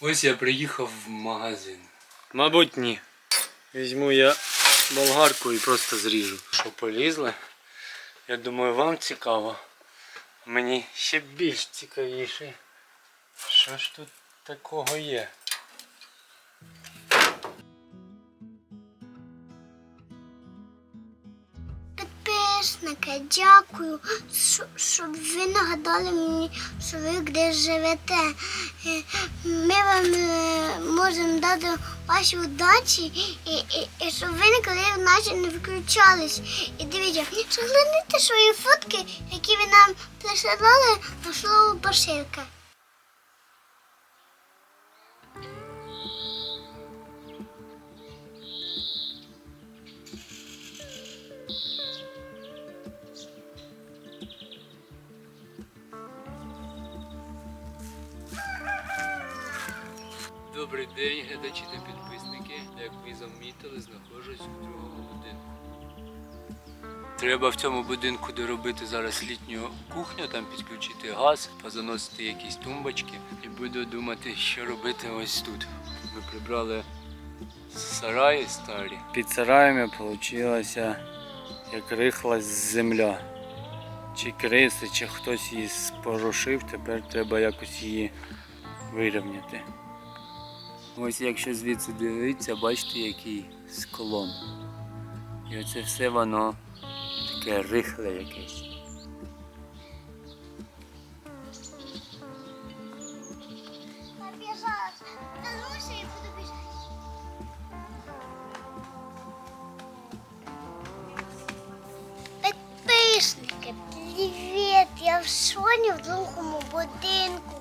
Ось я приїхав в магазин. Мабуть, ні. Візьму я болгарку і просто зріжу. Що полізли? Я думаю, вам цікаво. Мені ще більш цікавіше. Що ж тут такого є? Підписники, дякую, щоб ви нагадали мені, що ви де живете. Е, Ми вам е, можемо дати ваші удачі і, і, і щоб ви ніколи наші не виключались. І дивіться, загляньте свої фотки, які ви нам присилали на слово пошивка. День, глядачі та підписники. Як ви замітили, знаходжусь у другому будинку. Треба в цьому будинку доробити зараз літню кухню, там підключити газ, позаносити якісь тумбочки і буду думати, що робити ось тут. Ми прибрали сараї старі. Під сараями вийшло як рихлась земля. Чи криси, чи хтось її спорушив, тепер треба якось її вирівняти. Ось якщо звідси дивитися, бачите, який склон. І оце все воно таке рихле якесь. Підписники, привіт! Я в Соні в другому будинку.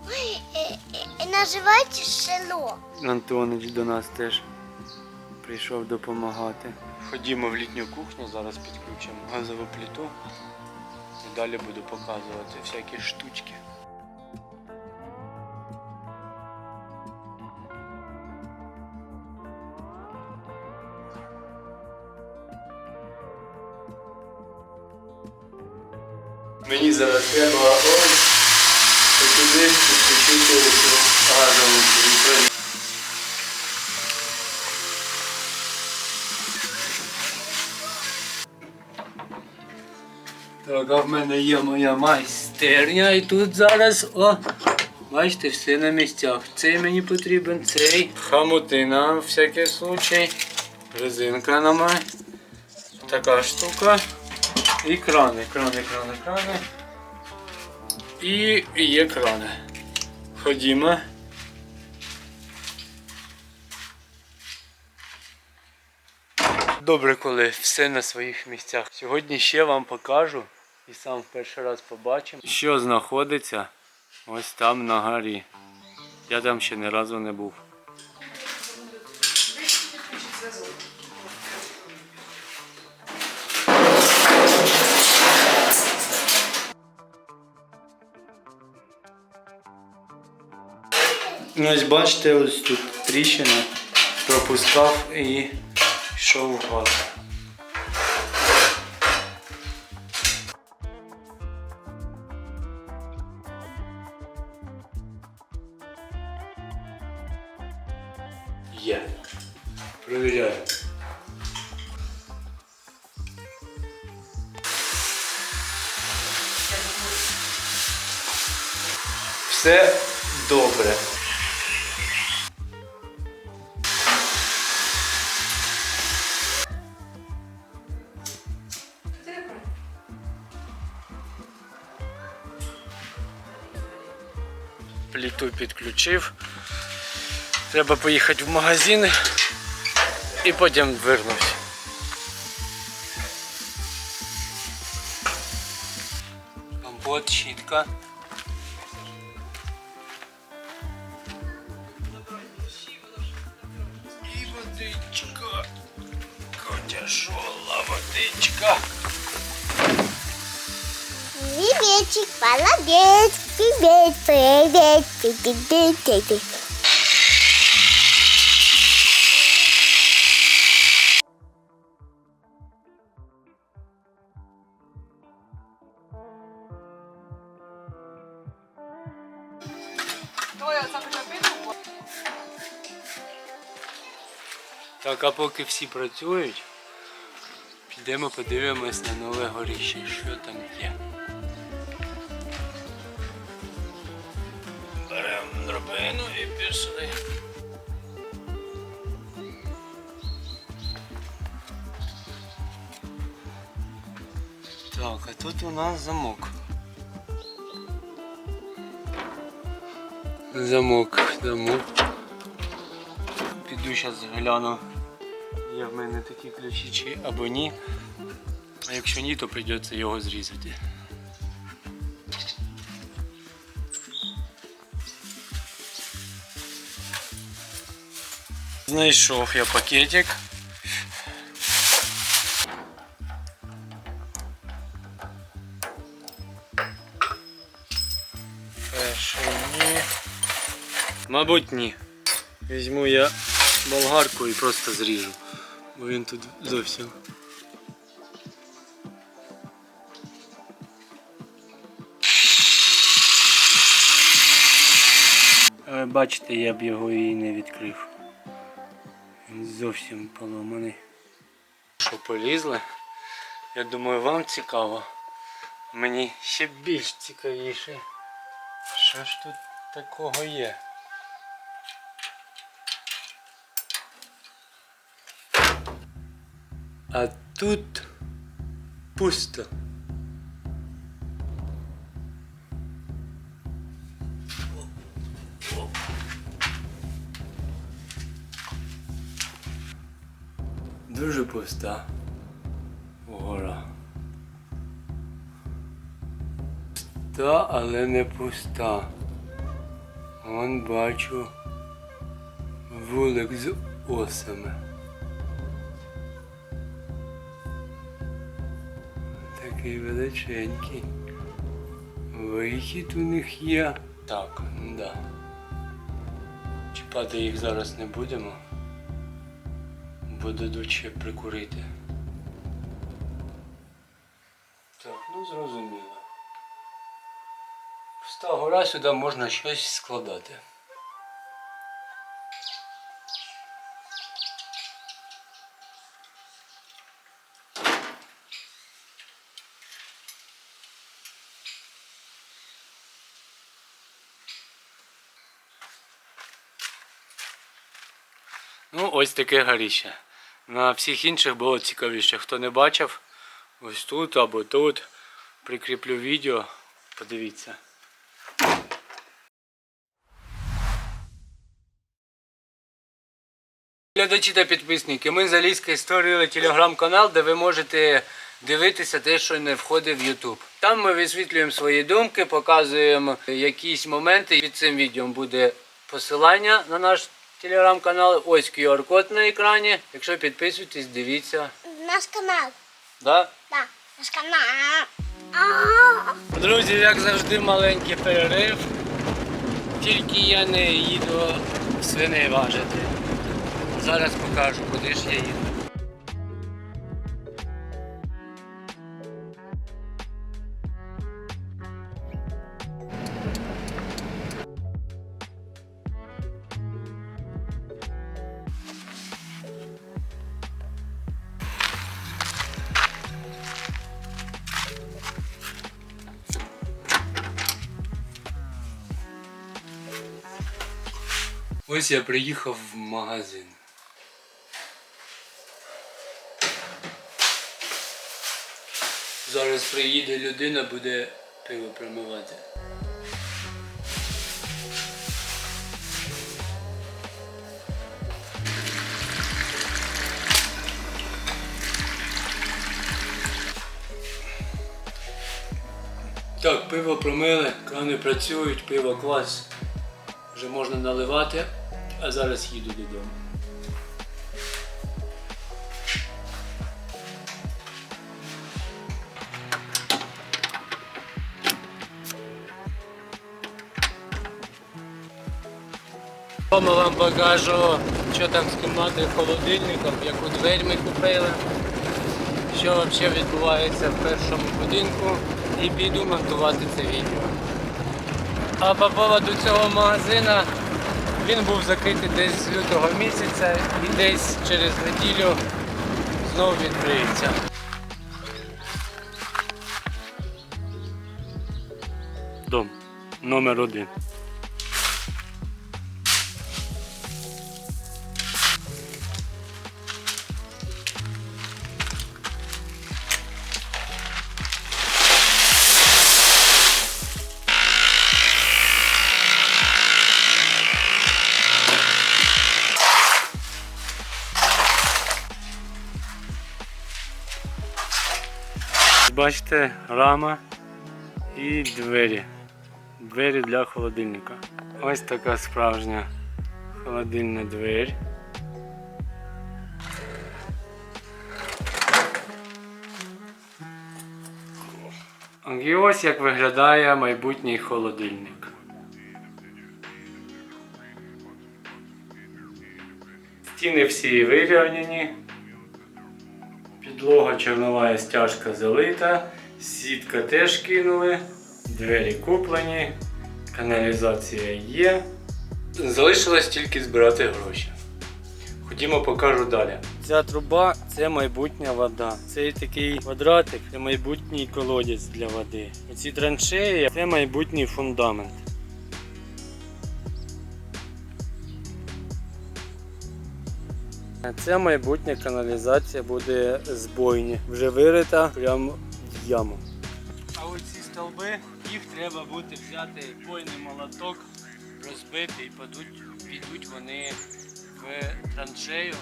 Називається село. Антонич до нас теж прийшов допомагати. Ходімо в літню кухню, зараз підключимо газову плиту і далі буду показувати всякі штучки. Мені зараз треба Так, в мене є моя майстерня і тут зараз, о, бачите, все на місцях. Цей мені потрібен, цей. Хамутина, на всякий случай. Резинка на май. Така штука. І крани, крани, крани, крани. І є крани. Ходімо. Добре, коли все на своїх місцях. Сьогодні ще вам покажу і сам в перший раз побачимо, що знаходиться ось там на горі. Я там ще ні разу не був. Ну, Ось бачите, ось тут тріщина, пропускав і йшов газ. Провіряю. Все добре. Пліту підключив. Треба поїхати в магазин і потім вернусь. Компот, щітка. І водичка. Котяжола водичка. Приветик, молодец, привет, привет, привет, привет, привет. А поки всі працюють, підемо подивимось на нове горіще, що там є. Беремо дробину і пішли. Так, а тут у нас замок. Замок, замок. Піду зараз гляну. Є в мене такі ключі чи або ні. А якщо ні, то прийдеться його зрізати. Знайшов я пакетик. Перший ні. Мабуть, ні. Візьму я болгарку і просто зріжу, бо він тут зовсім. Але бачите, я б його і не відкрив. Він зовсім поломаний. Що полізли? Я думаю, вам цікаво. Мені ще більш цікавіше. Що ж тут такого є? А тут пусто. Дуже пуста гора. Пуста, але не пуста. Вон бачу вулик з осами. Такий величенький. Вихід у них є. Так, да. Чіпати їх зараз не будемо. Бо дадуть ще прикурити. Так, ну зрозуміло. Пуста гора сюди можна щось складати. Ну, ось таке горіще. На всіх інших було цікавіше. Хто не бачив, ось тут або тут. Прикріплю відео. Подивіться. Глядачі та підписники, ми з Аліською створили телеграм-канал, де ви можете дивитися те, що не входить в YouTube. Там ми висвітлюємо свої думки, показуємо якісь моменти. Під цим відео буде посилання на наш телеграм-канал. Ось QR-код на екрані. Якщо підписуєтесь, дивіться. Наш канал. Да? Да, наш канал. Друзі, як завжди, маленький перерив. Тільки я не їду свиней важити. Зараз покажу, куди ж я їду. Ось я приїхав в магазин. Зараз приїде людина, буде пиво промивати. Так, пиво промили, крани працюють, пиво клас. Вже можна наливати, а зараз їду додому. Дома вам покажу, що там з кімнатою холодильником, яку двері ми купили, що взагалі відбувається в першому будинку і піду монтувати це відео. А по поводу цього магазина Він був закритий десь з лютого місяця і десь через неділю знову відкриється. Дом номер один. Бачите, рама і двері. Двері для холодильника. Ось така справжня холодильна двері. І ось як виглядає майбутній холодильник. Стіни всі вирівняні. Підлога чорнова стяжка залита, сітка теж кинули, двері куплені, каналізація є. Залишилось тільки збирати гроші. Ходімо, покажу далі. Ця труба це майбутня вода. Цей такий квадратик це майбутній колодязь для води. Оці траншеї це майбутній фундамент. Ця майбутня каналізація буде з бойні, вже вирита прямо в яму. А оці стовби, їх треба буде взяти бойний молоток, розбити і падуть, підуть вони в траншею,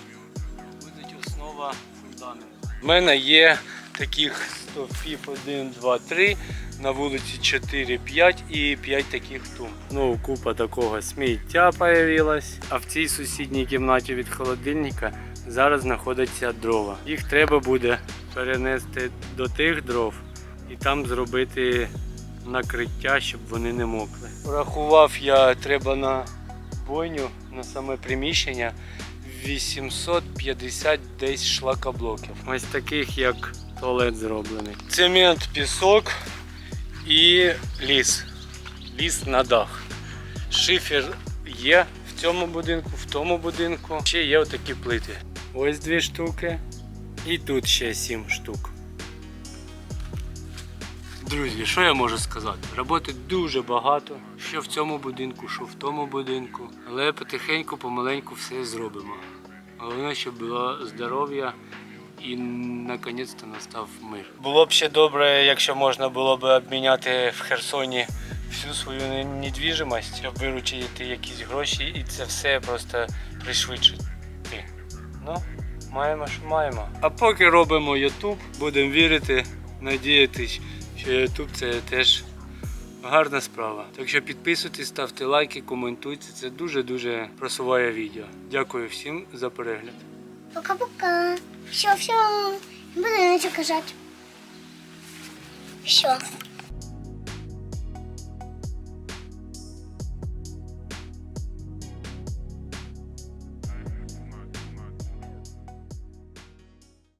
будуть основа фундаменту. У мене є таких стовпів 1, 2, 3, на вулиці 4, 5 і 5 таких тумб. Ну, купа такого сміття появилась. А в цій сусідній кімнаті від холодильника зараз знаходяться дрова. Їх треба буде перенести до тих дров і там зробити накриття, щоб вони не мокли. Рахував я треба на бойню, на саме приміщення 850 десь шлакоблоків. Ось таких як туалет зроблений. Цемент, пісок і ліс. Ліс на дах. Шифер є в цьому будинку, в тому будинку. Ще є отакі плити. Ось дві штуки. І тут ще сім штук. Друзі, що я можу сказати? Роботи дуже багато. Що в цьому будинку, що в тому будинку. Але потихеньку, помаленьку все зробимо. Головне, щоб було здоров'я і наконець-то настав мир. Було б ще добре, якщо можна було б обміняти в Херсоні всю свою недвіжимость, щоб виручити якісь гроші і це все просто пришвидшити. Ну, маємо, що маємо. А поки робимо YouTube, будемо вірити, надіятись, що YouTube це теж гарна справа. Так що підписуйтесь, ставте лайки, коментуйте. Це дуже-дуже просуває відео. Дякую всім за перегляд. Пока-пока. Все, все. Не буду нічого казати. Все.